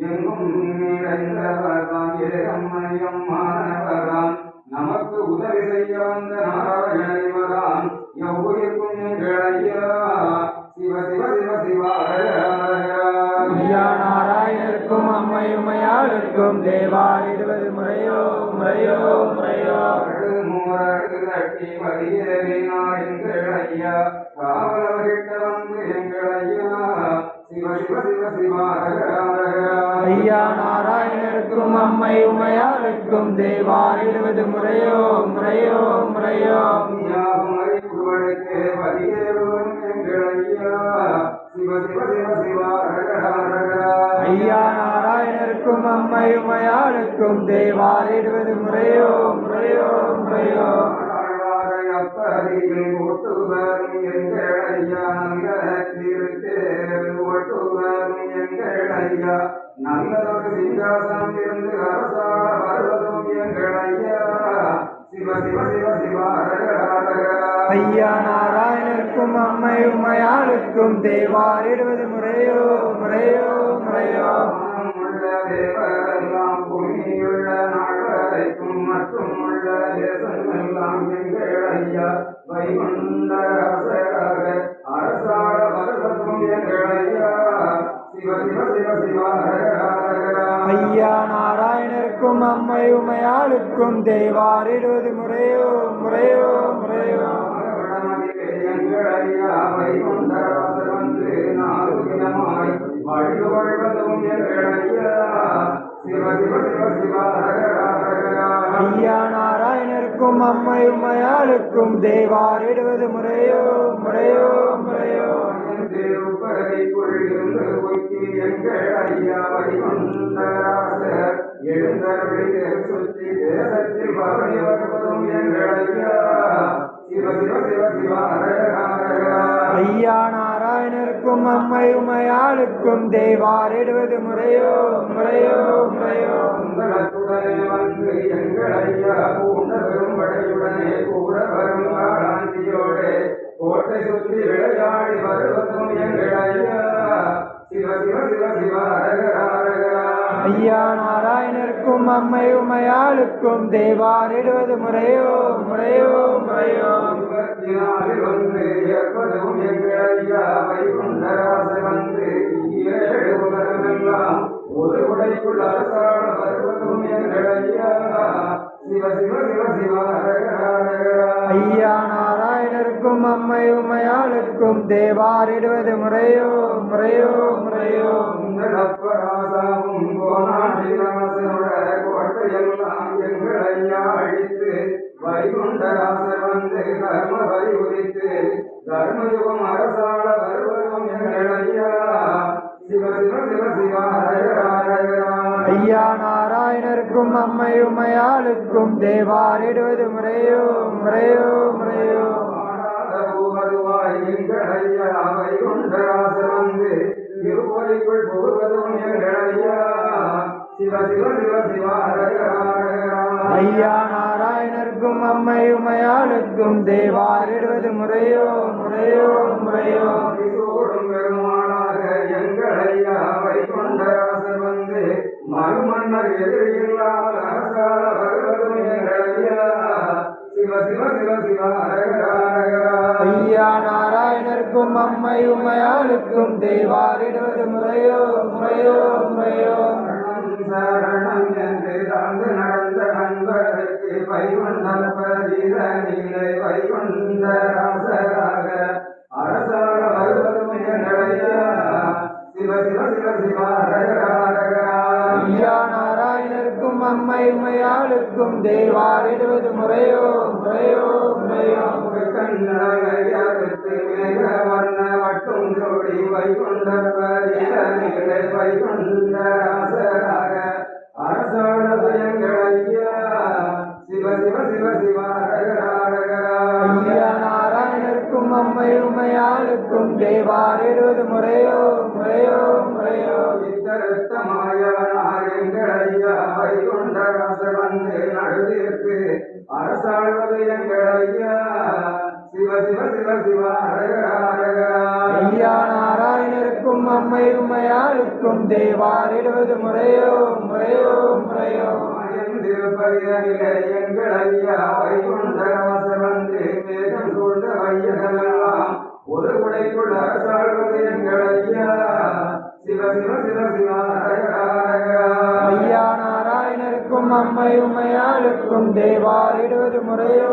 எங்கும் நிறைந்தவர்தான் ஏகம்மயம் மாணவர்தான். நமக்கு உதவி செய்ய வந்த நாராயணன் எவ்வுயிர்க்கும் எங்கள் ஐயா சிவ சிவ சிவ சிவா ஐயா நாராயணருக்கும் அம்மை உமையாளுக்கும் தேவாரிடுவது முறையோ முறையோ முறையோ. மூரடு தட்டி வலியேறினார் எங்கள் ஐயா. காவலர்கிட்ட வந்து எங்கள் ஐயா. சிவ சிவ சிவ சிவா ஐயா நாராயணருக்கும் அம்மை உமையாளுக்கும் தேவாரிடுவது முறையோ முறையோ முறையோ. எங்கள் ஐயா. நாராயணருக்கும் அம்மை உமையாளுக்கும் தேவாரிடுவது முறையோ முறையோ முறையோ. அப்பதியில் ஒட்டுவரும் எங்கள் ஐயா. நல்லதொரு சிங்காசனம் இருந்து அரசாள வருவதும் எங்கள் ஐயா சிவ சிவ சிவ சிவ ஐயா நாராயணருக்கும் அம்மை உமையாளுக்கும் தேவாரிடுவது முறையோ முறையோ முறையோ உள்ள தேவரெல்லாம் பூமியுள்ள நாள் வரைக்கும் மற்றும் உள்ள தேசமெல்லாம் எங்கள் ஐயா வைகுண்ட அரசராக அரசாள வருவதும் எங்கள் ஐயா சிவ சிவ சிவ சிவ ஐயா நாராயணருக்கும் அம்மை உமையாளுக்கும் தேவாரிடுவது முறையோ முறையோ முறையோ. ஐயா நாராயணருக்கும் அம்மை உமையாளுக்கும் தேவாரிடுவது முறையோ முறையோ முறையோ. திருப்பதிக்குள் இருந்து ஒக்கி எங்கள் ஐயாவை கொண்டாசர் எழுந்தருளை சுற்றி தேசத்தில் பவனி வருவதும் எங்கள் ஐயா சிவ சிவ சிவ சிவ ஐயா நாராயணருக்கும் அம்மை உமையாளுக்கும் தேவாரிடுவது முறையோ முறையோ முறையோ. உங்களுடனே வந்து எங்கள் ஐயா பூண்ட பெரும்படையுடனே கூறவர். கோட்டை விளையாடி வருவதும் எங்கள் ஐயா சிவ சிவ சிவ சிவ ஐயா நாராயணருக்கும் அம்மை உமையாளுக்கும் தேவாரிடுவது முறையோ முறையோ முறையோ. இருபத்தி வந்து எப்பதும் எங்கள் ஐயா வைகுண்டராச வந்து ஏழு உலகமெல்லாம் ஒரு உடைக்குள் அரசாட வருவதும் எங்கள் ஐயா சிவ சிவ சிவ சிவ ஐயா நாராயண நாராயணருக்கும் அம்மை உமையாளுக்கும் தேவாரிடுவது முறையோ முறையோ முறையோ. உங்கள் அப்பராசாவும் கோனாண்டிராசனோட கோட்டையெல்லாம் எங்கள் ஐயா அழித்து வைகுண்டராசர் வந்து தர்ம வரி உரித்து தர்மயுகம் அரசாள வருவதும் எங்கள் ஐயா. சிவ சிவ சிவ. ஐயா நாராயணருக்கும் அம்மை உமையாளுக்கும் தேவாரிடுவது முறையோ முறையோ. திருப்பதிக்குள் புகுவதும் எங்கள் ஐயா சிவ சிவ சிவ சிவ. ஐயா நாராயணருக்கும் அம்மை உமையாளுக்கும் தேவாரிடுவது முறையோ முறையோ முறையோ சூடும் பெருமானாக எங்கள் ஐயா வைகுண்டராசர் வந்து மறுமன்னர் எதிரில்லாமல் அரசாள வருவதும் எங்கள் ஐயா சிவ சிவ சிவ சிவ. ஐயா நாராயணருக்கும் அம்மை உமையாளுக்கும் தேவாரிடுவது முறையோ முறையோ முறையோ சரணம் என்று தாழ்ந்து நடந்த அன்பருக்கு வைகுண்டம் பரித நிலை வைகுண்ட ராசராக அரசாள வருவதும் எங்கள் ஐயா சிவ சிவ சிவ சிவ நாராயணருக்கும் அம்மை உமையாளுக்கும் தேவாரிடுவது முறையோ முறையோ முறையோ வண்ண வட்டும் ஜோடி வைகுண்ட பரித நிலை வைகுண்ட ராசராக அரசாளது எங்கள் ஐயா சிவ சிவ சிவ சிவ ஹரஹர ஹரஹர. ஐயா நாராயணருக்கும் அம்மை உமையாளுக்கும் தேவாரிடுவது முறையோ முறையோ முறையோ இத்தருத்தமாயவனார் எங்கள் ஐயா வைகுண்டராசர் வந்து நடுவிற்கு அரசாழ்வது சிவ சிவ சிவ சிவ உமையாளுக்கும் தேவாரிடுவது முறையோ முறையோ முறையோ. திருப்பதியிலே எங்கள் ஐயா வைகுண்டராச வந்து மேகம் சூழ்ந்த வையகமெல்லாம். ஒரு குடைக்குள் அரசாழ்வது எங்கள் ஐயா. சிவ சிவ சிவ சிவ ஐயா நாராயணருக்கும் அம்மை உமையாளுக்கும் தேவாரிடுவது முறையோ